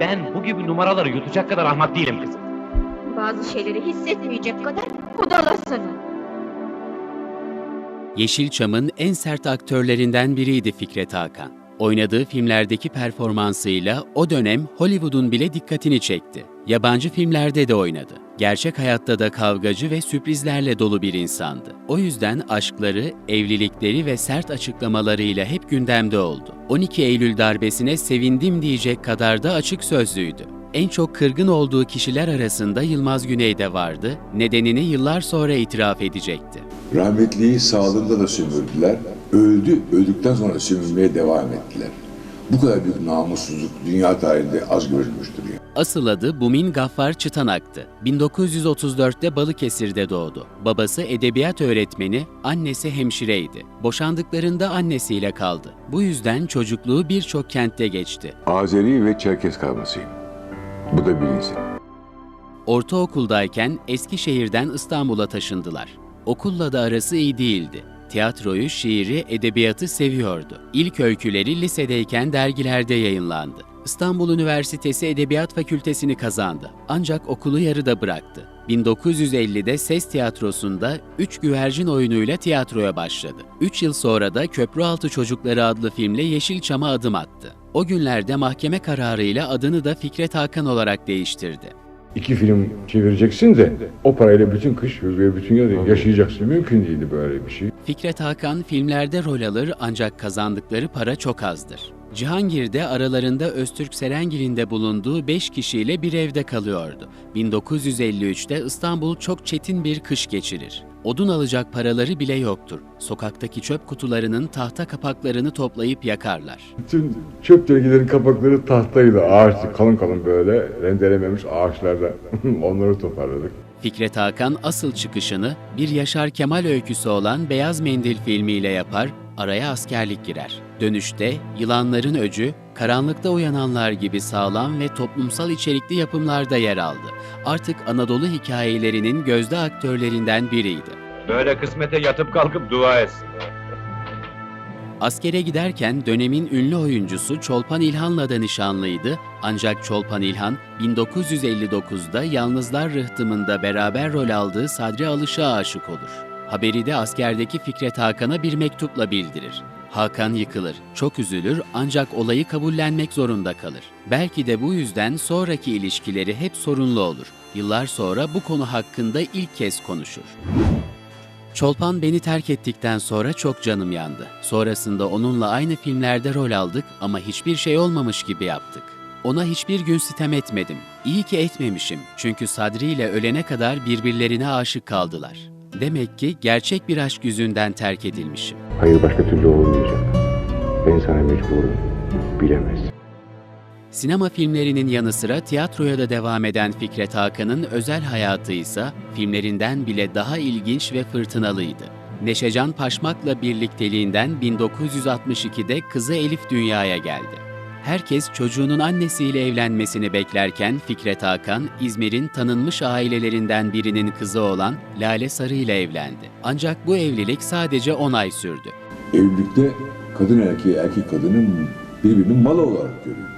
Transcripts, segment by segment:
Ben bu gibi numaraları yutacak kadar ahmak değilim kızım. Bazı şeyleri hissetmeyecek kadar budalasınız. Yeşilçam'ın en sert aktörlerinden biriydi Fikret Hakan. Oynadığı filmlerdeki performansıyla o dönem Hollywood'un bile dikkatini çekti. Yabancı filmlerde de oynadı. Gerçek hayatta da kavgacı ve sürprizlerle dolu bir insandı. O yüzden aşkları, evlilikleri ve sert açıklamalarıyla hep gündemde oldu. 12 Eylül darbesine sevindim diyecek kadar da açık sözlüydü. En çok kırgın olduğu kişiler arasında Yılmaz Güney de vardı. Nedenini yıllar sonra itiraf edecekti. Rahmetliyi sağlığında da sömürdüler. Öldü, öldükten sonra sömürmeye devam ettiler. Bu kadar büyük namussuzluk dünya tarihinde az görülmüştür ya. Asıl adı Bumin Gaffar Çıtanak'tı. 1934'te Balıkesir'de doğdu. Babası edebiyat öğretmeni, annesi hemşireydi. Boşandıklarında annesiyle kaldı. Bu yüzden çocukluğu birçok kentte geçti. Azeri ve Çerkes kalmasıyım. Bu da bilinsin. Ortaokuldayken Eskişehir'den İstanbul'a taşındılar. Okulla da arası iyi değildi. Tiyatroyu, şiiri, edebiyatı seviyordu. İlk öyküleri lisedeyken dergilerde yayınlandı. İstanbul Üniversitesi Edebiyat Fakültesini kazandı. Ancak okulu yarıda bıraktı. 1950'de Ses Tiyatrosu'nda Üç Güvercin oyunuyla tiyatroya başladı. 3 yıl sonra da Köprüaltı Çocukları adlı filmle Yeşilçam'a adım attı. O günlerde mahkeme kararıyla adını da Fikret Hakan olarak değiştirdi. İki film çevireceksin de o parayla bütün kış ve bütün yaz yaşayacaksın. Mümkün değildi böyle bir şey. Fikret Hakan filmlerde rol alır ancak kazandıkları para çok azdır. Cihangir'de aralarında Öztürk Serengil'in de bulunduğu 5 kişiyle bir evde kalıyordu. 1953'te İstanbul çok çetin bir kış geçirir. Odun alacak paraları bile yoktur. Sokaktaki çöp kutularının tahta kapaklarını toplayıp yakarlar. Bütün çöp dergilerin kapakları tahtaydı. Ağaçtı kalın kalın böyle rendelememiş ağaçlarda. Onları toparladık. Fikret Hakan asıl çıkışını bir Yaşar Kemal öyküsü olan Beyaz Mendil filmiyle yapar, araya askerlik girer. Dönüşte Yılanların Öcü, Karanlıkta Uyananlar gibi sağlam ve toplumsal içerikli yapımlarda yer aldı. Artık Anadolu hikayelerinin gözde aktörlerinden biriydi. Böyle kısmete yatıp kalkıp dua etsin. Askere giderken dönemin ünlü oyuncusu Çolpan İlhan'la da nişanlıydı ancak Çolpan İlhan 1959'da Yalnızlar Rıhtımı'nda beraber rol aldığı Sadri Alış'a aşık olur. Haberi de askerdeki Fikret Hakan'a bir mektupla bildirir. Hakan yıkılır, çok üzülür ancak olayı kabullenmek zorunda kalır. Belki de bu yüzden sonraki ilişkileri hep sorunlu olur. Yıllar sonra bu konu hakkında ilk kez konuşur. Çolpan beni terk ettikten sonra çok canım yandı. Sonrasında onunla aynı filmlerde rol aldık ama hiçbir şey olmamış gibi yaptık. Ona hiçbir gün sitem etmedim. İyi ki etmemişim çünkü Sadri ile ölene kadar birbirlerine aşık kaldılar. Demek ki gerçek bir aşk yüzünden terk edilmişim. Hayır başka türlü olmayacak. Ben sana mecburum. Bilemezsin. Sinema filmlerinin yanı sıra tiyatroya da devam eden Fikret Hakan'ın özel hayatı ise filmlerinden bile daha ilginç ve fırtınalıydı. Neşecan Paşmak'la birlikteliğinden 1962'de kızı Elif dünyaya geldi. Herkes çocuğunun annesiyle evlenmesini beklerken Fikret Hakan, İzmir'in tanınmış ailelerinden birinin kızı olan Lale Sarı ile evlendi. Ancak bu evlilik sadece 10 ay sürdü. Evlilikte kadın erkeği, erkek kadının birbirinin malı olarak görüyor.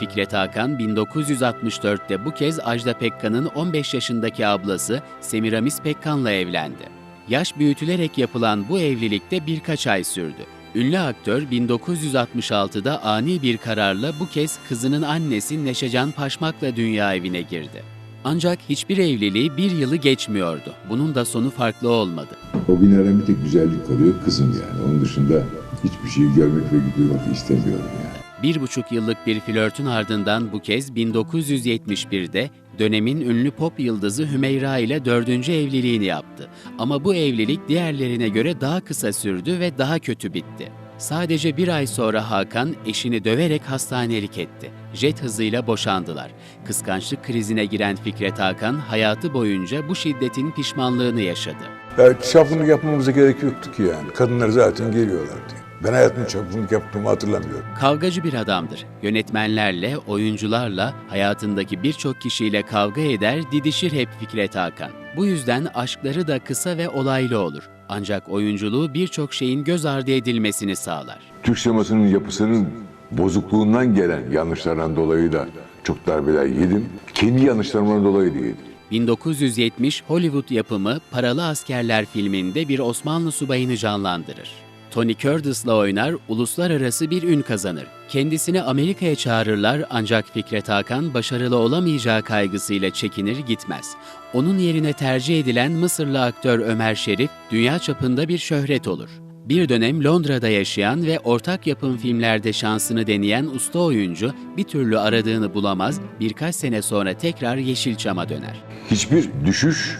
Fikret Hakan 1964'te bu kez Ajda Pekkan'ın 15 yaşındaki ablası Semiramis Pekkan'la evlendi. Yaş büyütülerek yapılan bu evlilikte birkaç ay sürdü. Ünlü aktör 1966'da ani bir kararla bu kez kızının annesi Neşecan Paşmak'la dünya evine girdi. Ancak hiçbir evliliği bir yılı geçmiyordu. Bunun da sonu farklı olmadı. O günlerden bir tek güzellik kalıyor kızım yani. Onun dışında hiçbir şeyi görmek ve duymak istemiyorum yani. Bir buçuk yıllık bir flörtün ardından bu kez 1971'de dönemin ünlü pop yıldızı Hümeyra ile dördüncü evliliğini yaptı. Ama bu evlilik diğerlerine göre daha kısa sürdü ve daha kötü bitti. Sadece bir ay sonra Hakan eşini döverek hastanelik etti. Jet hızıyla boşandılar. Kıskançlık krizine giren Fikret Hakan hayatı boyunca bu şiddetin pişmanlığını yaşadı. Ya çapkınlık yapmamıza gerek yoktu ki yani. Kadınlar zaten geliyorlardı. Ben hayatımda çapkınlık yaptığımı hatırlamıyorum. Kavgacı bir adamdır. Yönetmenlerle, oyuncularla, hayatındaki birçok kişiyle kavga eder, didişir hep Fikret Hakan. Bu yüzden aşkları da kısa ve olaylı olur. Ancak oyunculuğu birçok şeyin göz ardı edilmesini sağlar. Türk sinemasının yapısının bozukluğundan gelen yanlışlardan dolayı da Çok darbeler yedim. Kendi yanlışlarımdan dolayı da yedim. 1970 Hollywood yapımı Paralı Askerler filminde bir Osmanlı subayını canlandırır. Tony Curtis'la oynar, uluslararası bir ün kazanır. Kendisini Amerika'ya çağırırlar ancak Fikret Hakan başarılı olamayacağı kaygısıyla çekinir gitmez. Onun yerine tercih edilen Mısırlı aktör Ömer Şerif dünya çapında bir şöhret olur. Bir dönem Londra'da yaşayan ve ortak yapım filmlerde şansını deneyen usta oyuncu bir türlü aradığını bulamaz, birkaç sene sonra tekrar Yeşilçam'a döner. Hiçbir düşüş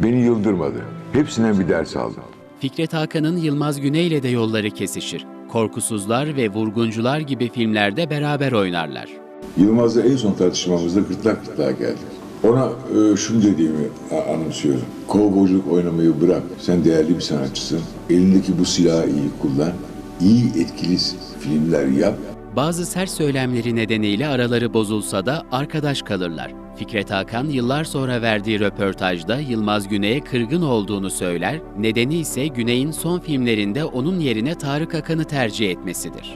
beni yıldırmadı. Hepsinden bir ders aldım. Fikret Hakan'ın Yılmaz Güney ile de yolları kesişir. Korkusuzlar ve Vurguncular gibi filmlerde beraber oynarlar. Yılmaz'la en son tartışmamızda gırtlak gırtlağa geldik. Ona e, şunu dediğimi anımsıyorum. Kovboyculuk oynamayı bırak. Sen değerli bir sanatçısın. Elindeki bu silahı iyi kullan. İyi etkili filmler yap. Bazı sert söylemleri nedeniyle araları bozulsa da arkadaş kalırlar. Fikret Hakan yıllar sonra verdiği röportajda Yılmaz Güney'e kırgın olduğunu söyler, nedeni ise Güney'in son filmlerinde onun yerine Tarık Akan'ı tercih etmesidir.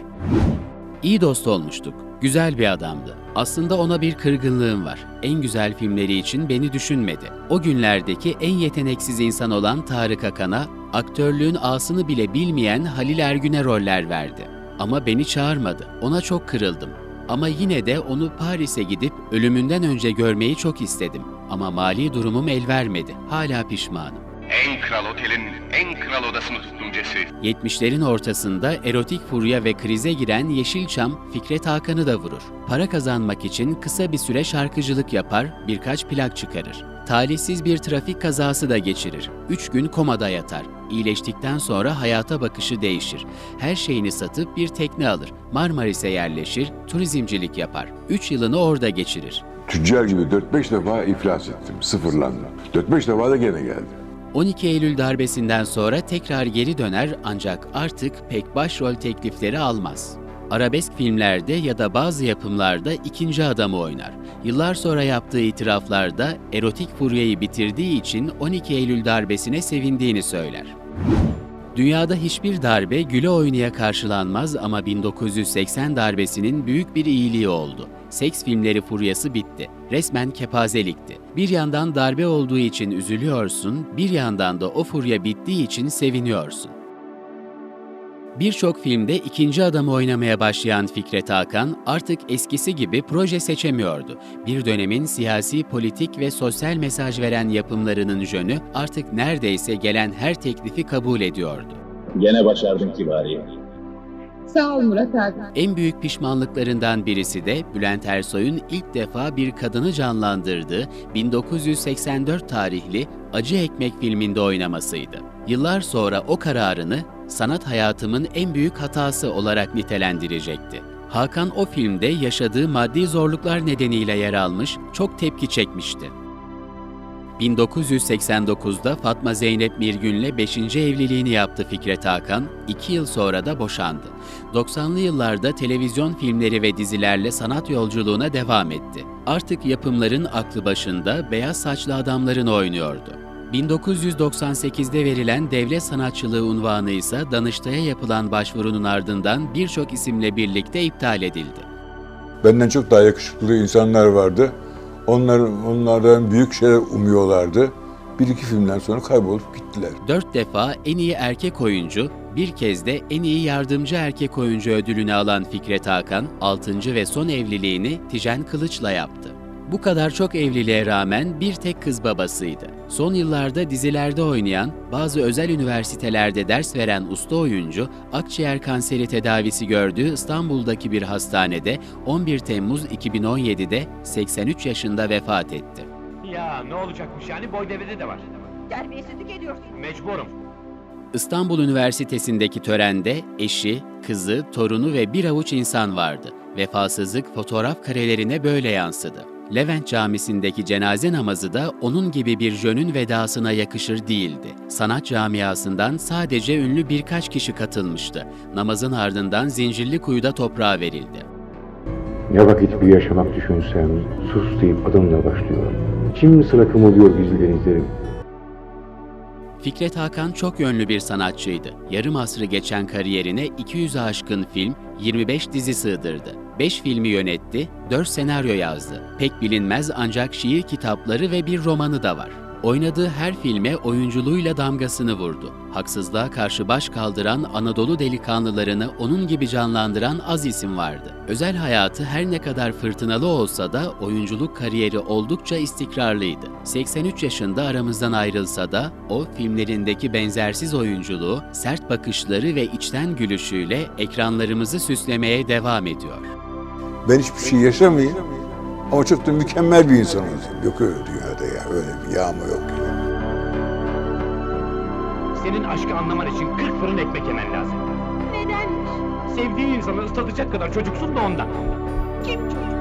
İyi dost olmuştuk. Güzel bir adamdı. Aslında ona bir kırgınlığım var. En güzel filmleri için beni düşünmedi. O günlerdeki en yeteneksiz insan olan Tarık Akan'a aktörlüğün asını bile bilmeyen Halil Ergün'e roller verdi. Ama beni çağırmadı. Ona çok kırıldım. Ama yine de onu Paris'e gidip ölümünden önce görmeyi çok istedim. Ama mali durumum el vermedi. Hala pişmanım. En kral otelin en kral odasını tuttum Cesi. 70'lerin ortasında erotik furya ve krize giren Yeşilçam, Fikret Hakan'ı da vurur. Para kazanmak için kısa bir süre şarkıcılık yapar, birkaç plak çıkarır. Talihsiz bir trafik kazası da geçirir. Üç gün komada yatar. İyileştikten sonra hayata bakışı değişir. Her şeyini satıp bir tekne alır. Marmaris'e yerleşir, turizmcilik yapar. Üç yılını orada geçirir. Tüccar gibi 4-5 defa iflas ettim. Sıfırlandım. 4-5 defa da gene geldim. 12 Eylül darbesinden sonra tekrar geri döner ancak artık pek başrol teklifleri almaz. Arabesk filmlerde ya da bazı yapımlarda ikinci adamı oynar. Yıllar sonra yaptığı itiraflarda erotik furyayı bitirdiği için 12 Eylül darbesine sevindiğini söyler. Dünyada hiçbir darbe güle oynaya karşılanmaz ama 1980 darbesinin büyük bir iyiliği oldu. Seks filmleri furyası bitti. Resmen kepazelikti. Bir yandan darbe olduğu için üzülüyorsun, bir yandan da o furya bittiği için seviniyorsun. Birçok filmde ikinci adamı oynamaya başlayan Fikret Hakan artık eskisi gibi proje seçemiyordu. Bir dönemin siyasi, politik ve sosyal mesaj veren yapımlarının jönü artık neredeyse gelen her teklifi kabul ediyordu. Gene başardın kibariye. Sağ ol Murat abi. En büyük pişmanlıklarından birisi de Bülent Ersoy'un ilk defa bir kadını canlandırdığı 1984 tarihli Acı Ekmek filminde oynamasıydı. Yıllar sonra o kararını sanat hayatımın en büyük hatası olarak nitelendirecekti. Hakan o filmde yaşadığı maddi zorluklar nedeniyle yer almış, çok tepki çekmişti. 1989'da Fatma Zeynep Mirgün'le 5. evliliğini yaptı Fikret Hakan, 2 yıl sonra da boşandı. 90'lı yıllarda televizyon filmleri ve dizilerle sanat yolculuğuna devam etti. Artık yapımların aklı başında beyaz saçlı adamların oynuyordu. 1998'de verilen devlet sanatçılığı unvanı ise Danıştay'a yapılan başvurunun ardından birçok isimle birlikte iptal edildi. Benden çok daha yakışıklı insanlar vardı. Onlar, onlardan büyük şeyler umuyorlardı. Bir iki filmden sonra kaybolup gittiler. Dört defa en iyi erkek oyuncu, bir kez de en iyi yardımcı erkek oyuncu ödülünü alan Fikret Hakan, 6. ve son evliliğini Tijen Kılıç'la yaptı. Bu kadar çok evliliğe rağmen bir tek kız babasıydı. Son yıllarda dizilerde oynayan, bazı özel üniversitelerde ders veren usta oyuncu, akciğer kanseri tedavisi gördüğü İstanbul'daki bir hastanede 11 Temmuz 2017'de 83 yaşında vefat etti. Ya ne olacakmış yani boy devrede de var. Terbiyesizlik ediyorsun. Mecburum. İstanbul Üniversitesi'ndeki törende eşi, kızı, torunu ve bir avuç insan vardı. Vefasızlık fotoğraf karelerine böyle yansıdı. Levent Camisi'ndeki cenaze namazı da onun gibi bir jönün vedasına yakışır değildi. Sanat camiasından sadece ünlü birkaç kişi katılmıştı. Namazın ardından Zincirli Kuyu'da toprağa verildi. Ne vakit bir yaşamak düşünsem, sus deyip adımla başlıyorum. Şimdi sıra kımıldıyor gizli denizlerim. Fikret Hakan çok yönlü bir sanatçıydı. Yarım asrı geçen kariyerine 200'e aşkın film, 25 dizi sığdırdı. 5 filmi yönetti, 4 senaryo yazdı. Pek bilinmez ancak şiir kitapları ve bir romanı da var. Oynadığı her filme oyunculuğuyla damgasını vurdu. Haksızlığa karşı baş kaldıran Anadolu delikanlılarını onun gibi canlandıran az isim vardı. Özel hayatı her ne kadar fırtınalı olsa da oyunculuk kariyeri oldukça istikrarlıydı. 83 yaşında aramızdan ayrılsa da o filmlerindeki benzersiz oyunculuğu, sert bakışları ve içten gülüşüyle ekranlarımızı süslemeye devam ediyor. Ben hiçbir şey yaşamayayım ama çok da mükemmel bir insan olayım. Yok öyle dünyada ya, öyle bir yağma yok ya. Senin aşkı anlaman için 40 fırın ekmek yemen lazım. Nedenmiş? Sevdiği insanı ıslatacak kadar çocuksun da ondan. Kim çocuk?